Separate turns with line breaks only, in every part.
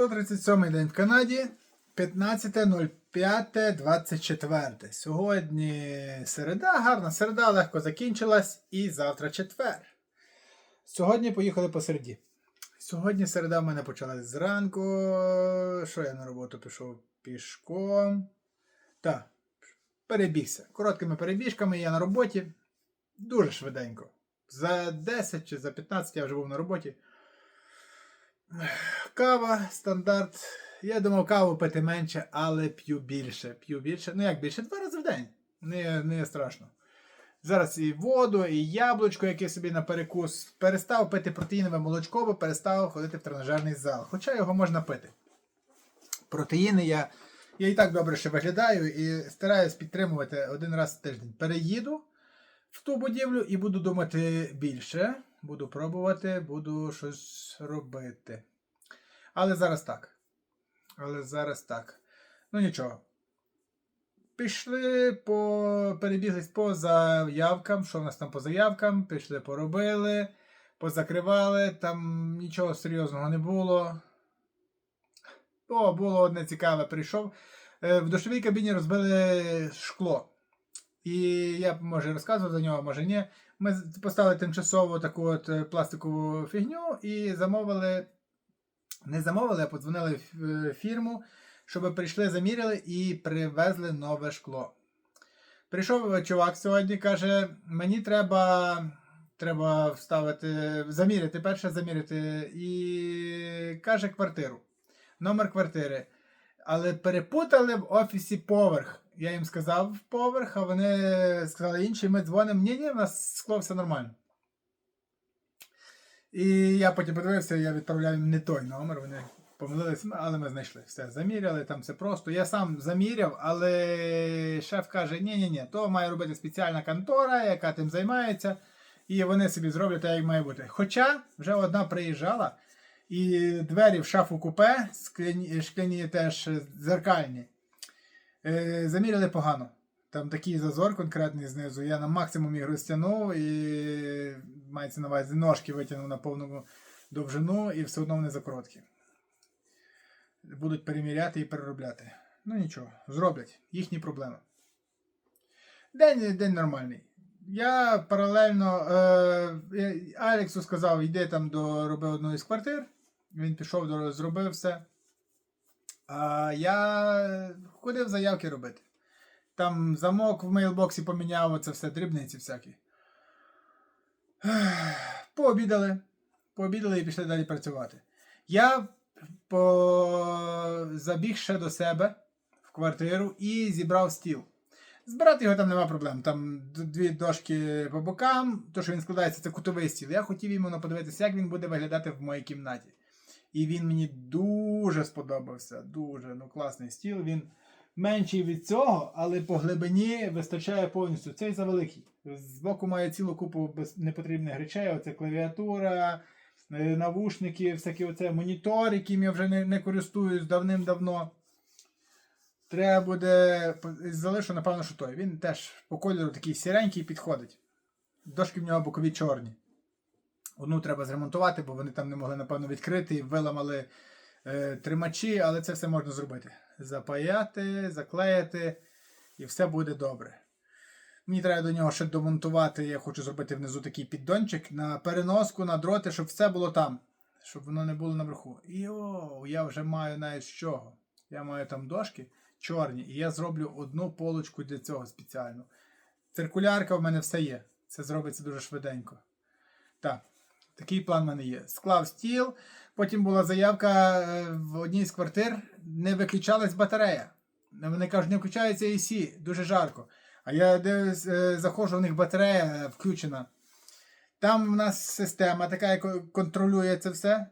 137 день в Канаді, 15.05.24. Сьогодні середа, гарна середа, легко закінчилась, і завтра четвер. Сьогодні поїхали по середі. Сьогодні середа в мене почалась зранку. Що я на роботу пішов пішком. Так, перебігся. Короткими перебіжками я на роботі. Дуже швиденько. За 10 чи за 15 я вже був на роботі. Кава, стандарт. Я думав, каву пити менше, але п'ю більше. П'ю більше. Ну як більше? Два рази в день. Не, не страшно. Зараз і воду, і яблучко, яке собі на перекус. Перестав пити протеїнове молочко, бо перестав ходити в тренажерний зал. Хоча його можна пити. Протеїни я. Я і так добре ще виглядаю і стараюсь підтримувати один раз в тиждень. Переїду в ту будівлю і буду думати більше. Буду пробувати, буду щось робити. Але зараз так. Але зараз так. Ну нічого. Пішли по перебіглись по заявкам. Що в нас там по заявкам? Пішли, поробили, позакривали, там нічого серйозного не було. О, було одне цікаве, прийшов. Е, В душовій кабіні розбили шкло. І я може розказував за нього, може ні. Ми поставили тимчасово таку от е, пластикову фігню і замовили. Не замовили, а подзвонили в е, фірму, щоб прийшли, заміряли і привезли нове шкло. Прийшов чувак сьогодні, каже: мені треба, треба вставити, заміряти, перше заміряти, і каже квартиру. Номер квартири. Але перепутали в офісі поверх. Я їм сказав поверх, а вони сказали інший, ми дзвонимо. Ні, ні, в нас скло все нормально. І я потім подивився, я відправляю не той номер, вони помилилися, але ми знайшли. Все, заміряли, там все просто. Я сам заміряв, але шеф каже: ні ні ні то має робити спеціальна контора, яка тим займається, і вони собі зроблять як має бути. Хоча вже одна приїжджала, і двері в шафу купе, шкляні теж дзеркальні, е, заміряли погано. Там такий зазор конкретний знизу. Я на максимум їх розтягнув і мається на увазі ножки витягнув на повну довжину і все одно вони закороткі. Будуть переміряти і переробляти. Ну нічого, зроблять. Їхні проблеми. День, день нормальний. Я паралельно е, Алексу сказав, йди там до роби одну із квартир. Він пішов, зробив все. А я ходив заявки робити. Там замок в мейлбоксі поміняв, оце все дрібниці всякі. Пообідали. Пообідали і пішли далі працювати. Я по... забіг ще до себе в квартиру і зібрав стіл. Збирати його там нема проблем. Там дві дошки по бокам, то що він складається, це кутовий стіл. Я хотів йому подивитися, як він буде виглядати в моїй кімнаті. І він мені дуже сподобався. Дуже ну класний стіл. Він менший від цього, але по глибині вистачає повністю. Цей завеликий. Збоку має цілу купу непотрібних речей. Оце клавіатура, е, навушники, всякі оце монітор, яким я вже не, не користуюсь давним-давно. Треба буде. Залишу, напевно, що той. Він теж по кольору такий сіренький підходить. Дошки в нього бокові чорні. Одну треба зремонтувати, бо вони там не могли, напевно, відкрити і виламали е, тримачі, але це все можна зробити. Запаяти, заклеїти, і все буде добре. Мені треба до нього ще домонтувати. Я хочу зробити внизу такий піддончик на переноску, на дроти, щоб все було там, щоб воно не було наверху. І о, я вже маю навіть з чого. Я маю там дошки чорні, і я зроблю одну полочку для цього спеціально. Циркулярка в мене все є. Це зробиться дуже швиденько. Так, такий план в мене є. Склав стіл, потім була заявка е, в одній з квартир, не виключалась батарея. Вони кажуть, не включається AC, дуже жарко. А я дивлюсь, е, заходжу, у них батарея включена. Там в нас система така, яка контролює це все,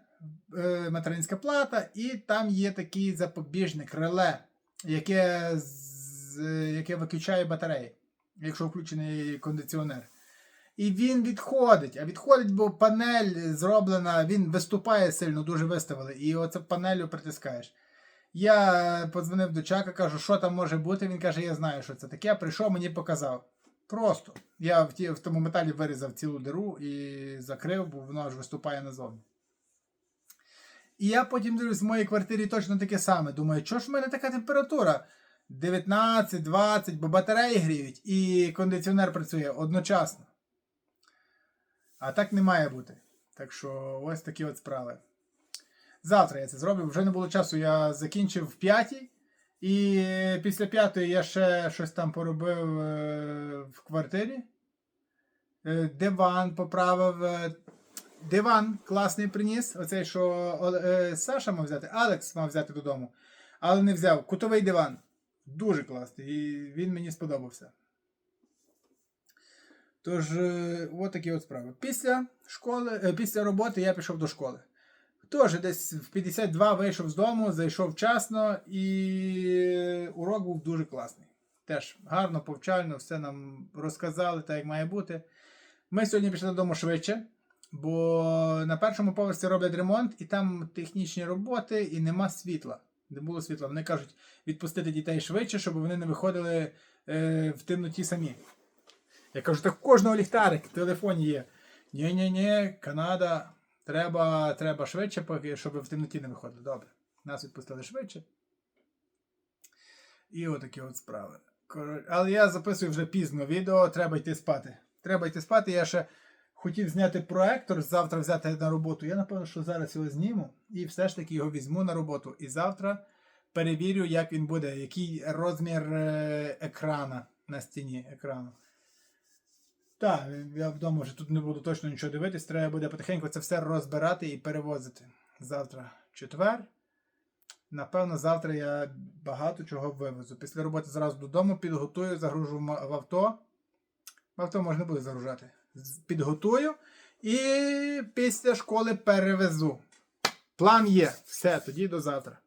е, материнська плата, і там є такий запобіжник, реле, яке, е, яке виключає батареї, якщо включений кондиціонер. І він відходить. А відходить, бо панель зроблена, він виступає сильно, дуже виставили. І оце панелю притискаєш. Я подзвонив до Чака, кажу, що там може бути. Він каже, я знаю, що це таке. Прийшов, мені показав. Просто. Я в, ті, в тому металі вирізав цілу диру і закрив, бо воно аж виступає назовні. І я потім дивлюсь, в моїй квартирі точно таке саме. Думаю, чого ж в мене така температура? 19, 20, бо батареї гріють і кондиціонер працює одночасно. А так не має бути. Так що ось такі от справи. Завтра я це зроблю. Вже не було часу. Я закінчив в п'ятій. І після п'ятої я ще щось там поробив е, в квартирі. Е, Диван поправив. е, Диван класний приніс. Оцей, що Саша мав взяти, Алекс мав взяти додому. Але не взяв. Кутовий диван. Дуже класний. І він мені сподобався. Тож, е, от такі от справи. Після школи, е, після роботи я пішов до школи. Теж десь в 52 вийшов з дому, зайшов вчасно, і урок був дуже класний. Теж гарно, повчально, все нам розказали, так як має бути. Ми сьогодні пішли додому швидше, бо на першому поверсі роблять ремонт, і там технічні роботи, і нема світла. Не було світла. Вони кажуть відпустити дітей швидше, щоб вони не виходили е, в темноті самі. Я кажу, так кожного ліхтарик в телефоні є. Ні-ні-ні, Канада, треба, треба швидше, поки, щоб в темноті не виходили. Добре. Нас відпустили швидше. І отакі от справи. Але я записую вже пізно відео, треба йти спати. Треба йти спати. Я ще хотів зняти проектор, завтра взяти на роботу. Я напевно, що зараз його зніму і все ж таки його візьму на роботу. І завтра перевірю, як він буде, який розмір е, екрана на стіні екрану. Так, я вдома вже тут не буду точно нічого дивитись, треба буде потихеньку це все розбирати і перевозити. Завтра четвер. Напевно, завтра я багато чого вивезу. Після роботи зразу додому підготую, загружу в авто. В авто можна буде загружати. Підготую і після школи перевезу. План є. Все, тоді до завтра.